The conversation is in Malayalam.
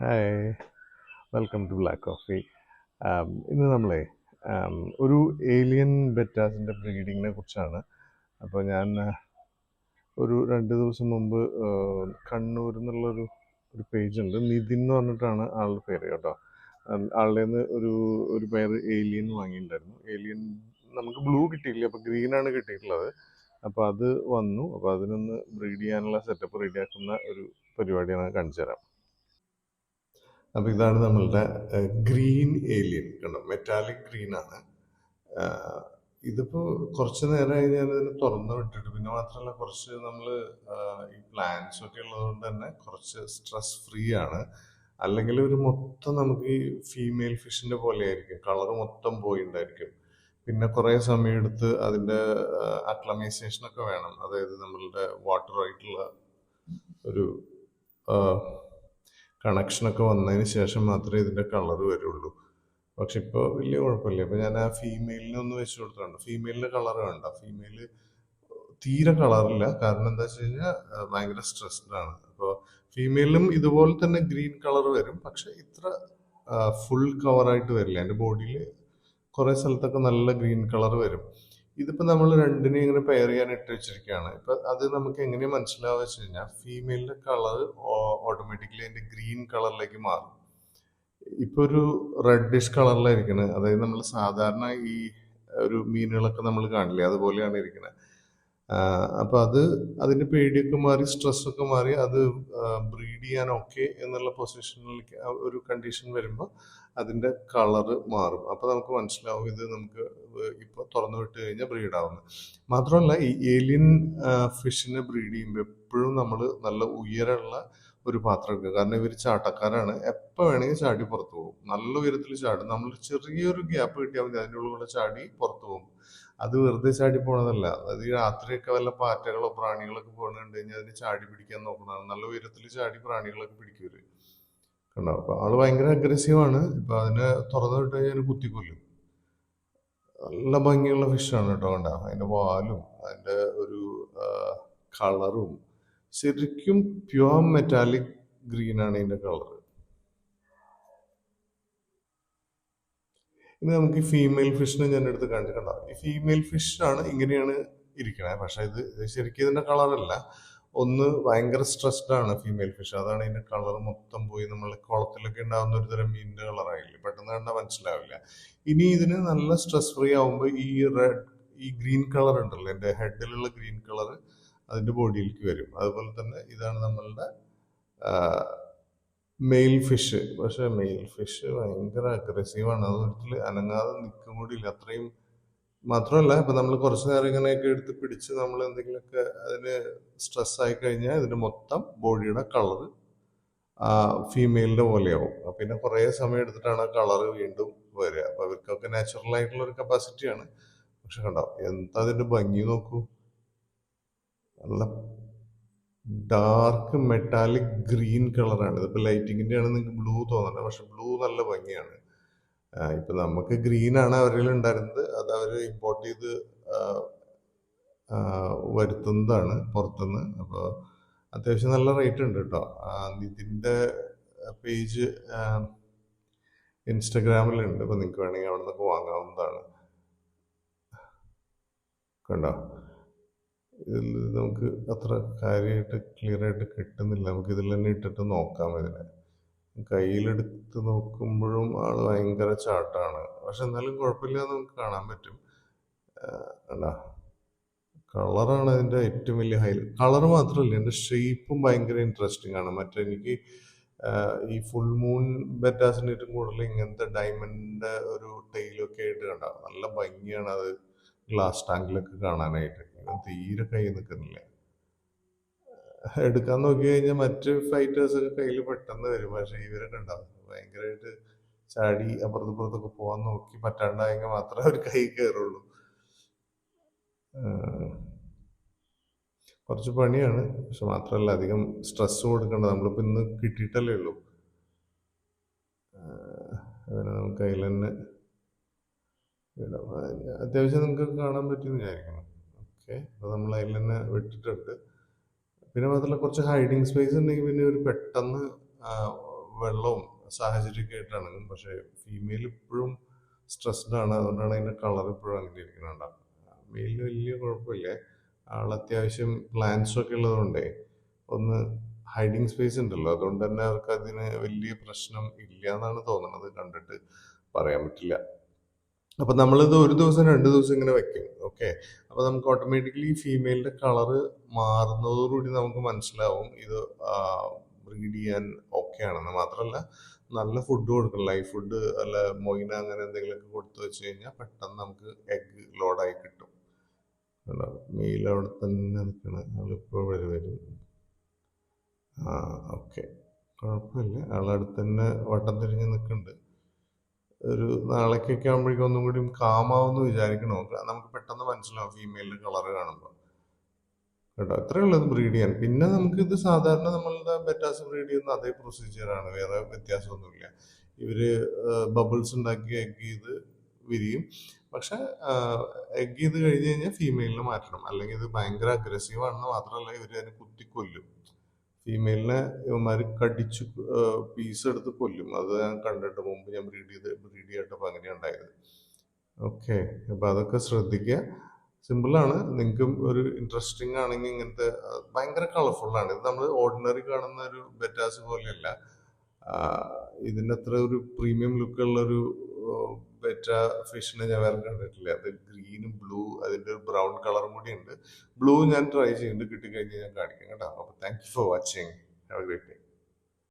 Hi welcome to black coffee ഇന്ന് നമ്മളെ ഒരു ഏലിയൻ ബെറ്റാസിന്റെ ബ്രീഡിങ്ങിനെ കുറിച്ചാണ്. അപ്പോൾ ഞാൻ ഒരു രണ്ട് ദിവസം മുമ്പ് കണ്ണൂർ എന്നുള്ളൊരു ഒരു പേജ് ഉണ്ട്. നിതിൻ എന്ന് പറഞ്ഞിട്ടാണ് ആളുടെ പേര് കേട്ടോ. ആളുടെ നിന്ന് ഒരു ഒരു പേര് ഏലിയൻ വാങ്ങിയിട്ടുണ്ടായിരുന്നു. ഏലിയൻ നമുക്ക് ബ്ലൂ കിട്ടിയില്ല അപ്പോൾ ഗ്രീനാണ് കിട്ടിയിട്ടുള്ളത്. അപ്പോൾ അത് വന്നു. അപ്പോൾ അതിനൊന്ന് ബ്രീഡ് ചെയ്യാനുള്ള സെറ്റപ്പ് റെഡിയാക്കുന്ന ഒരു പരിപാടിയാണ് കാണിച്ചു തരാം അപ്പോൾ ഇതാണ് നമ്മളുടെ ഗ്രീൻ ഏലിയൻ. കണ്ടോ? മെറ്റാലിക് ഗ്രീനാണ് ആണ്. ആഹ് ഇതിപ്പോ കുറച്ച് നേരമായി ഞാൻ ഇതിനെ തുറന്നു വിട്ടിട്ട് പിന്നെ മാത്രമല്ല കുറച്ച് നമ്മൾ ഈ പ്ലാൻസ് ഒക്കെ ഉള്ളതുകൊണ്ട് തന്നെ കുറച്ച് സ്ട്രെസ് ഫ്രീ ആണ്. അല്ലെങ്കിൽ ഒരു മൊത്തം നമുക്ക് ഈ ഫീമെയിൽ ഫിഷിന്റെ പോലെ ആയിരിക്കും. കളർ മൊത്തം പോയിണ്ടായിരിക്കും പിന്നെ കുറേ സമയം എടുത്ത് അതിന്റെ അക്ലമൈസേഷൻ ഒക്കെ വേണം. അതായത് നമ്മളുടെ വാട്ടറായിട്ടുള്ള ഒരു കണക്ഷനൊക്കെ വന്നതിന് ശേഷം മാത്രമേ ഇതിന്റെ കളർ വരുള്ളൂ. പക്ഷെ ഇപ്പോൾ വലിയ കുഴപ്പമില്ല. ഇപ്പോൾ ഞാൻ ആ ഫീമെയിലിനെ ഒന്ന് വെച്ച് കൊടുത്തിട്ടുണ്ട്. ഫീമെയിലിന്റെ കളർ വേണ്ട ഫീമെയിൽ തീരെ കളറില്ല കാരണം എന്താ വെച്ച് കഴിഞ്ഞാൽ ഭയങ്കര സ്ട്രെസ്ഡ് ആണ്. അപ്പോൾ ഫീമെയിലും ഇതുപോലെ തന്നെ ഗ്രീൻ കളർ വരും. പക്ഷെ ഇത്ര ഫുൾ കവറായിട്ട് വരില്ല. എന്റെ ബോഡിയിൽ കുറേ സ്ഥലത്തൊക്കെ നല്ല ഗ്രീൻ കളർ വരും. ഇതിപ്പോ നമ്മൾ രണ്ടിനെ ഇങ്ങനെ പെയർ ചെയ്യാൻ ഇട്ട് വെച്ചിരിക്കുകയാണ്. ഇപ്പൊ അത് നമുക്ക് എങ്ങനെ മനസ്സിലാവുക വെച്ച് കഴിഞ്ഞാൽ ഫീമെയിലിന്റെ കളർ ഓട്ടോമാറ്റിക്കലി അതിന്റെ ഗ്രീൻ കളറിലേക്ക് മാറും. ഇപ്പൊ ഒരു റെഡിഷ് കളറിലായിരിക്കണത് അതായത് നമ്മൾ സാധാരണ ഈ ഒരു മീനുകളൊക്കെ നമ്മൾ കാണില്ലേ? അതുപോലെയാണ് ഇരിക്കുന്നത് അപ്പൊ അത് അതിന്റെ പേടിയൊക്കെ മാറി സ്ട്രെസ് ഒക്കെ മാറി അത് ബ്രീഡ് ചെയ്യാൻ ഓക്കെ എന്നുള്ള പൊസിഷനിലേക്ക് ഒരു കണ്ടീഷൻ വരുമ്പോൾ അതിന്റെ കളറ് മാറും. അപ്പോൾ നമുക്ക് മനസ്സിലാവും ഇത് നമുക്ക് ഇപ്പൊ തുറന്നു വിട്ട് കഴിഞ്ഞാൽ ബ്രീഡ് ആവുന്നത് മാത്രമല്ല ഈ ഏലിയൻ ഫിഷിനെ ബ്രീഡ് ചെയ്യുമ്പോൾ എപ്പോഴും നമ്മൾ നല്ല ഉയരമുള്ള ഒരു പാത്രം എടുക്കുക കാരണം ഇവർ ചാട്ടക്കാരാണ്. എപ്പോൾ വേണമെങ്കിൽ ചാടി പുറത്തു പോകും. നല്ല ഉയരത്തിൽ ചാടും. നമ്മൾ ചെറിയൊരു ഗ്യാപ്പ് കിട്ടിയാൽ മതി. അതിന്റെ ഉള്ളിൽ ചാടി പുറത്തു പോകും. അത് വെറുതെ ചാടി പോണതല്ല. അതായത് ഈ രാത്രിയൊക്കെ വല്ല പാറ്റകളോ പ്രാണികളൊക്കെ പോകണുണ്ട് കഴിഞ്ഞാൽ അതിന് ചാടി പിടിക്കാൻ നോക്കുന്നതാണ് നല്ല ഉയരത്തിൽ ചാടി പ്രാണികളൊക്കെ പിടിക്കൂര് കണ്ടോ? അപ്പൊ ആൾ ഭയങ്കര അഗ്രസീവാണ് ഇപ്പൊ അതിനെ തുറന്നു വിട്ട് കഴിഞ്ഞാൽ കുത്തിക്കൊല്ലും നല്ല ഭംഗിയുള്ള ഫിഷാണ് കേട്ടോ കണ്ട? അതിന്റെ വാലും അതിന്റെ ഒരു കളറും ശരിക്കും പ്യുവർ മെറ്റാലിക് ഗ്രീൻ ആണ് ഇതിന്റെ കളർ ഇനി നമുക്ക് ഈ ഫീമെയിൽ ഫിഷിനെ ഞാൻ എടുത്ത് കാണിച്ചിട്ടുണ്ടാവും ഈ ഫീമെയിൽ ഫിഷ് ആണ് ഇങ്ങനെയാണ് ഇരിക്കണേ. പക്ഷെ ഇത് ശരിക്കും ഇതിന്റെ കളറല്ല ഒന്ന് ഭയങ്കര സ്ട്രെസ്ഡ് ആണ് ഫീമെയിൽ ഫിഷ് അതാണ് ഇതിന്റെ കളർ മൊത്തം പോയി. നമ്മൾ കുളത്തിലൊക്കെ ഉണ്ടാകുന്ന ഒരു തരം മീനിന്റെ കളറായില്ലേ പെട്ടെന്ന് കണ്ടാൽ മനസ്സിലാവില്ല. ഇനി ഇതിന് നല്ല സ്ട്രെസ് ഫ്രീ ആവുമ്പോൾ ഈ റെഡ് ഈ ഗ്രീൻ കളർ ഉണ്ടല്ലോ. എന്റെ ഹെഡിലുള്ള ഗ്രീൻ കളർ അതിന്റെ ബോഡിയിലേക്ക് വരും. അതുപോലെ തന്നെ ഇതാണ് നമ്മളുടെ മെയിൽ ഫിഷ് പക്ഷെ മെയിൽ ഫിഷ് ഭയങ്കര അഗ്രസീവാണ് അത് അനങ്ങാതെ നിൽക്കും കൂടിയില്ല. അത്രയും മാത്രമല്ല ഇപ്പൊ നമ്മൾ കുറച്ച് നേരം ഇങ്ങനെയൊക്കെ എടുത്ത് പിടിച്ച് നമ്മൾ എന്തെങ്കിലുമൊക്കെ അതിന് സ്ട്രെസ് ആയി കഴിഞ്ഞാൽ ഇതിന്റെ മൊത്തം ബോഡിയുടെ കളർ ഫീമെയിലിന്റെ പോലെയാവും. പിന്നെ കുറേ സമയം എടുത്തിട്ടാണ് ആ കളർ വീണ്ടും വരിക. അപ്പൊ അവർക്കൊക്കെ നാച്ചുറൽ ആയിട്ടുള്ള ഒരു കപ്പാസിറ്റിയാണ് പക്ഷെ കണ്ടോ എന്താ അതിന്റെ ഭംഗി നോക്കൂ. നല്ല ഡാർക്ക് മെറ്റാലിക് ഗ്രീൻ കളറാണ് ഇതിപ്പോൾ ലൈറ്റിങ്ങിന്റെ ആണ് നിങ്ങൾക്ക് ബ്ലൂ തോന്നണ്ട പക്ഷെ ബ്ലൂ നല്ല ഭംഗിയാണ്. ഇപ്പം നമുക്ക് ഗ്രീൻ ആണ് അവരിൽ ഉണ്ടായിരുന്നത്. അത് അവർ ഇമ്പോർട്ട് ചെയ്ത് വരുത്തുന്നതാണ് പുറത്തുനിന്ന്. അപ്പോൾ അത്യാവശ്യം നല്ല റേറ്റ് ഉണ്ട് കേട്ടോ. ഇതിന്റെ പേജ് ഇൻസ്റ്റഗ്രാമിലുണ്ട് അപ്പോൾ നിങ്ങൾക്ക് വേണമെങ്കിൽ അവിടെ നിന്നൊക്കെ വാങ്ങാവുന്നതാണ്. കണ്ടോ? ഇതിൽ നമുക്ക് അത്ര കാര്യമായിട്ട് ക്ലിയറായിട്ട് കിട്ടുന്നില്ല. നമുക്ക് ഇതിൽ തന്നെ ഇട്ടിട്ട് നോക്കാം ഇതിനെ. കയ്യിലെടുത്ത് നോക്കുമ്പോഴും ആൾ ഭയങ്കര ചാട്ടാണ്. പക്ഷെ എന്നാലും കുഴപ്പമില്ല നമുക്ക് കാണാൻ പറ്റും. കണ്ടാ? കളറാണ് അതിന്റെ ഏറ്റവും വലിയ ഹൈലൈറ്റ് കളർ മാത്രമല്ല എന്റെ ഷേപ്പും ഭയങ്കര ഇൻട്രസ്റ്റിംഗ് ആണ്. മറ്റേ എനിക്ക് ഈ ഫുൾ മൂൺ ബെറ്റാസിന്റെ ഏറ്റവും കൂടുതൽ ഇങ്ങനത്തെ ഡയമണ്ടിന്റെ ഒരു ടൈലൊക്കെ ആയിട്ട് കണ്ട. നല്ല ഭംഗിയാണ് അത്. ഗ്ലാസ് ടാങ്കിലൊക്കെ കാണാനായിട്ട്. ഇവൻ തീരെ കൈ നിൽക്കുന്നില്ല. എടുക്കാൻ നോക്കി കഴിഞ്ഞാൽ മറ്റ് ഫൈറ്റേഴ്സൊക്കെ കയ്യിൽ പെട്ടെന്ന് വരും. പക്ഷെ ഇവരൊക്കെ ഉണ്ടാവും. ഭയങ്കരമായിട്ട് ചാടി അപ്പുറത്തപ്പുറത്തൊക്കെ പോകാൻ നോക്കി പറ്റാണ്ടായെങ്കിൽ മാത്രമേ അവർ കൈ കയറുള്ളൂ. കുറച്ച് പണിയാണ്. പക്ഷെ മാത്രമല്ല അധികം സ്ട്രെസ് കൊടുക്കണ്ട. നമ്മളിപ്പോൾ ഇന്ന് കിട്ടിയിട്ടല്ലേ ഉള്ളൂ. അങ്ങനെ നമുക്ക് അതിൽ തന്നെ അത്യാവശ്യം നിങ്ങൾക്ക് കാണാൻ പറ്റുമെന്ന് വിചാരിക്കണം ഓക്കെ അപ്പോൾ നമ്മൾ അതിൽ തന്നെ വിട്ടിട്ടുണ്ട്. പിന്നെ മാത്രമല്ല കുറച്ച് ഹൈഡിങ് സ്പേസ് ഉണ്ടെങ്കിൽ പിന്നെ ഒരു പെട്ടെന്ന് വെള്ളവും സാഹചര്യമൊക്കെ ആയിട്ടാണ് പക്ഷേ ഫീമെയിൽ ഇപ്പോഴും സ്ട്രെസ്ഡ് ആണ്. അതുകൊണ്ടാണ് അതിന്റെ കളർ ഇപ്പോഴും അങ്ങനെ ഇരിക്കുന്നുണ്ടാവും മെയിലിന് വലിയ കുഴപ്പമില്ല. ആൾ അത്യാവശ്യം പ്ലാൻസും ഒക്കെ ഉള്ളതുകൊണ്ടേ ഒന്ന് ഹൈഡിങ് സ്പേസ് ഉണ്ടല്ലോ. അതുകൊണ്ട് തന്നെ അവർക്ക് അതിന് വലിയ പ്രശ്നം ഇല്ല എന്നാണ് തോന്നുന്നത്. കണ്ടിട്ട് പറയാൻ പറ്റില്ല. അപ്പൊ നമ്മളിത് ഒരു ദിവസം രണ്ട് ദിവസം ഇങ്ങനെ വെക്കും. ഓക്കെ അപ്പൊ നമുക്ക് ഓട്ടോമാറ്റിക്കലി ഫീമെയിലിന്റെ കളറ് മാറുന്നതോടുകൂടി നമുക്ക് മനസ്സിലാവും ഇത് ബ്രീഡ് ചെയ്യാൻ ഓക്കെ ആണെന്ന്. മാത്രമല്ല നല്ല ഫുഡ് കൊടുക്കണം. ലൈഫ് ഫുഡ് അല്ല മൊയിന അങ്ങനെ എന്തെങ്കിലുമൊക്കെ കൊടുത്തു വെച്ച് കഴിഞ്ഞാൽ പെട്ടെന്ന് നമുക്ക് എഗ് ലോഡായി കിട്ടും. മെയിൽ അവിടെ തന്നെ നിൽക്കണം. ആളിപ്പോൾ വരെ വരും. ആ ഓക്കെ കുഴപ്പമില്ല. ആളടുത്ത് തന്നെ വട്ടം തിരിഞ്ഞ് നിൽക്കുന്നുണ്ട് ഒരു നാളേക്കൊക്കെ ആകുമ്പോഴേക്കും ഒന്നും കൂടി കാമാവെന്ന് വിചാരിക്കണം നമുക്ക് പെട്ടെന്ന് മനസ്സിലാവും ഫീമെയിലിന്റെ കളർ കാണുമ്പോൾ കേട്ടോ? അത്രേ ഉള്ളത് ബ്രീഡ് ചെയ്യാൻ. പിന്നെ നമുക്ക് ഇത് സാധാരണ നമ്മളുടെ ബെറ്റാസ് ബ്രീഡ് ചെയ്യുന്ന അതേ പ്രൊസീജിയറാണ് വേറെ വ്യത്യാസമൊന്നുമില്ല. ഇവർ ബബിൾസ് ഉണ്ടാക്കി എഗ് ചെയ്ത് വിരിയും. പക്ഷെ എഗ് ചെയ്ത് കഴിഞ്ഞ് കഴിഞ്ഞാൽ ഫീമെയിലിനെ മാറ്റണം. അല്ലെങ്കിൽ ഇത് ഭയങ്കര അഗ്രസീവ് ആണെന്ന് മാത്രമല്ല ഇവർ അതിനെ കുത്തി കൊല്ലും ഫീമെയിലിനെ ഇവന്മാർ കടിച്ചു പീസ് എടുത്ത് കൊല്ലും. അത് ഞാൻ കണ്ടിട്ട് മുമ്പ് ഞാൻ ബ്രീഡ് ചെയ്ത് ബ്രീഡ് ചെയ്തപ്പോൾ അങ്ങനെ ഉണ്ടായത്. ഓക്കെ അപ്പോൾ അതൊക്കെ ശ്രദ്ധിക്കുക സിമ്പിളാണ് നിങ്ങൾക്കും ഒരു ഇൻട്രസ്റ്റിംഗ് ആണെങ്കിൽ ഇങ്ങനത്തെ ഭയങ്കര കളർഫുള്ളാണ് ഇത് നമ്മൾ ഓർഡിനറി കാണുന്ന ഒരു ബെറ്റാസ് പോലെയല്ല. ഇതിന്റെ അത്ര ഒരു പ്രീമിയം ലുക്കുള്ള ഒരു ബെറ്റ ഫിഷിനെ ഞാൻ വേറെ കണ്ടിട്ടില്ല. അത് ഗ്രീനും ബ്ലൂ അതിന്റെ ഒരു ബ്രൗൺ കളറും കൂടി ഉണ്ട് ബ്ലൂ ഞാൻ ട്രൈ ചെയ്യുന്നുണ്ട് കിട്ടിക്കഴിഞ്ഞാൽ ഞാൻ കാണിക്കാം കേട്ടോ. അപ്പോൾ thank you for watching have a great day